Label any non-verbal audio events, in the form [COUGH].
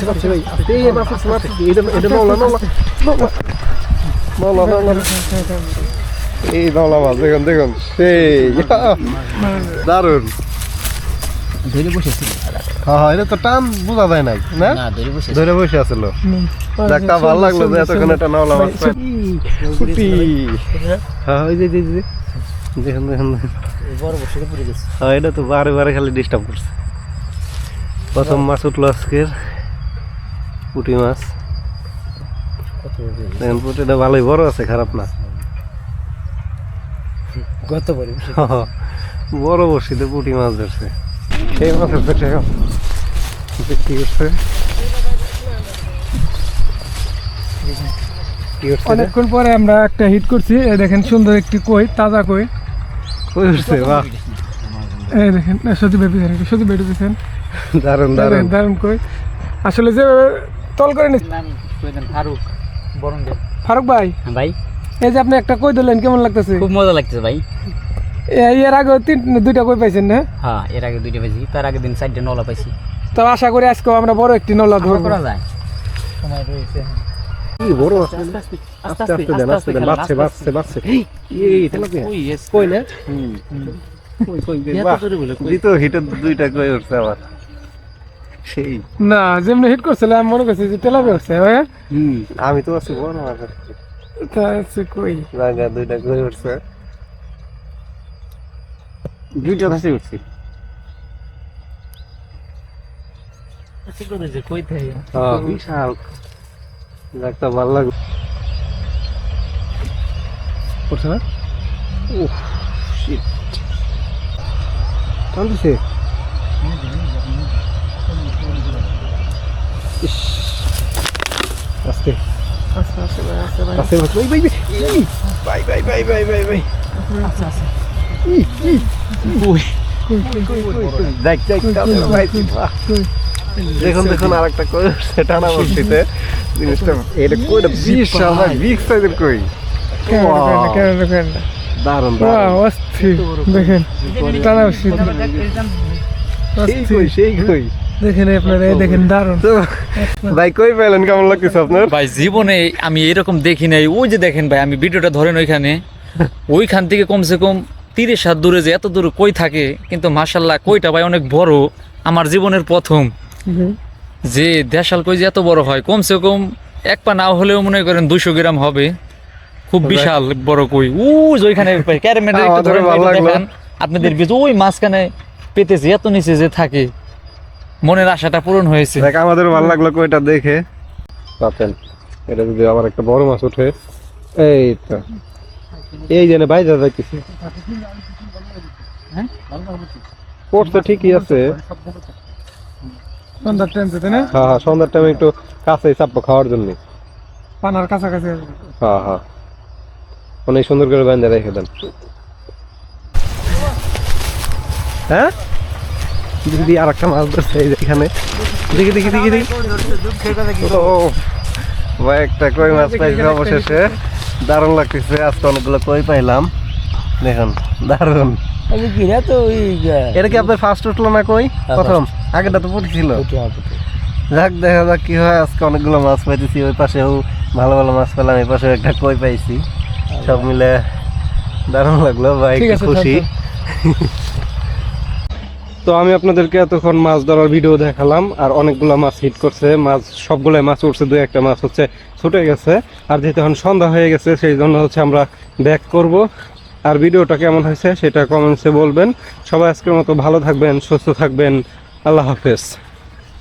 পাচ্ছে পাচ্ছে ভাই এই আছে মাছ আছে এটা এটা নলা নলা নলা নলা এই নলা মাছ দেখুন দেখুন সেই দারুণ ধরে বসেছিল হ্যাঁ হ্যাঁ এটা তো টান বোঝা যায় নাই না ধরে বসে আছিল দেখা ভালো লাগল যে এতক্ষণ একটা নলা মাছ ফুটি হ্যাঁ ওই যে যে যে দেখুন দেখুন হ্যাঁ এটা তো বারে বারে খালি ডিস্টার্ব করছে প্রথম মাছ উঠল আজকের পুঁটি মাছ। দেখেন পুঁটিটা ভালোই বড় আছে খারাপ না। গত বড় বড় বসিতে পুঁটি মাছ ধরছে। সেই মাছের পেটে কি করছে অনেকক্ষণ পরে আমরা একটা হিট করছি। এই দেখেন সুন্দর একটি কই তাজা কই। কই উঠছে? বাহ। এই দেখেন সত্যি বেবি দেখেন সত্যি বেবি দেখেন দারুণ দারুণ দারুণ। দারুণ কই। আসলে যে তল করে কইদেন ফারুক বরঙ্গে ফারুক ভাই? ভাই। এই যে আপনি একটা কই দিলেন কেমন লাগতেছে? খুব মজা লাগছে ভাই। এর আগে তিন দুইটা কই পাইছেন না? হ্যাঁ এর আগে দুইটা পাইছি তার আগে দিন চারটে নলা পাইছি। তো আশা করি আজকে আমরা বড় একটি নলা ধরবো। করা যায়। সময় রয়েছে। কি বড় আস্তে আস্তে দেন আস্তে দেন বাচ্চে বাচ্চে বাচ্চে এই তেলাপিয়া কই না? কই কই বাহ। দ্বিতীয় দুইটা কই উঠছে আবার। সেই। না যেমনি হিট করছিল আমি মনে করছি যে তেলাপি উঠছে ভাই আমি তো আছি বড় মাছ তা কই? জায়গা দুইটা কই উঠছে। দুইটা ভাসি উঠছি। কই থাকে হ্যাঁ বিশাল। একটা ভালো না? উফ শিট ইস আস্তে আচ্ছা আচ্ছা ভাই আচ্ছা ভাই আস্তে ভাই ভাই ভাই ভাই ভাই ভাই ভাই ভাই আচ্ছা আচ্ছা দেখ দেখ ভাই দেখুন দেখুন আর একটা কই উঠছে টানা বসিতে জিনিসটা এটা কইটা বিশাল ভাই বিগ সাইজের কই। দারুণ অস্থির। দেখেন টানা সেই কই সেই কই। দেখেন আপনারা দেখেন দারুণ। তো ভাই কই পেলেন কেমন লাগতেছে আপনার? ভাই জীবনে আমি এরকম দেখি নাই। ওই যে দেখেন ভাই আমি ভিডিওটা ধরেন ওইখানে। ওইখান থেকে কমসে কম তিরিশ হাত দূরে যে এত দূরে কই থাকে কিন্তু মাসাল্লাহ কইটা ভাই অনেক বড়। আমার জীবনের প্রথম। যে দেশাল কই যে এত বড় হয় কমসে কম এক পা না হলেও মনে করেন দুইশো গ্রাম হবে। খুব বিশাল বড় কই। ও ওইখানে। দেখান। আপনাদের বিচ ওই মাঝখানে পেতেছে এত নিচে যে থাকে। মনের আশাটা পূরণ হয়েছে। দেখ আমাদের ভালো লাগল কইটা দেখে। পাতেন এটা যদি আবার একটা বড় মাছ ওঠে এই তো। এই জেনে বাইরে যাইতেছে। পড়তে ঠিকই আছে। সন্ধ্যার টাইম তাই না? হ্যাঁ হ্যাঁ সন্ধ্যার টাইমে একটু কাছে চাপ্পা খাওয়ার জন্য। পানার কাছাকাছি হ্যাঁ হ্যাঁ। অনেক সুন্দর করে বান্ধে রেখে দেন। হ্যাঁ? দিদি আর একটা মাছ ধরছে এই যে এখানে। দেখি দেখি দেখি দেখি। ও ভাই একটা কই মাছ পাইছি অবশেষে। দারুণ লাগতেছে আজকে অনেকগুলো কই পাইলাম। দেখুন দারুণ। এটা কি আপনার ফার্স্ট উঠল না কই? প্রথম? আগেটা তো পুটি ছিল যাক দেখা যাক কি হয় আজকে অনেকগুলো মাছ পাইতেছি ওই পাশেও ভালো ভালো মাছ পেলাম এই পাশেও একটা কই পাইছি। সব মিলে দারুণ লাগল ভাই খুশি। [LAUGHS] তো আমি আপনাদেরকে এতক্ষণ মাছ ধরার ভিডিও দেখালাম, আর অনেকগুলো মাছ হিট করছে। মাছ সবগুলো মাছ উঠছে দু একটা মাছ হচ্ছে ছুটে গেছে। আর যেহেতু এখন সন্ধ্যা হয়ে গেছে, সেই জন্য হচ্ছে আমরা ব্যাক করব। আর ভিডিওটা কেমন হয়েছে সেটা কমেন্টসে বলবেন। সবাই আজকের মতো ভালো থাকবেন, সুস্থ থাকবেন। আল্লাহ হাফেজ।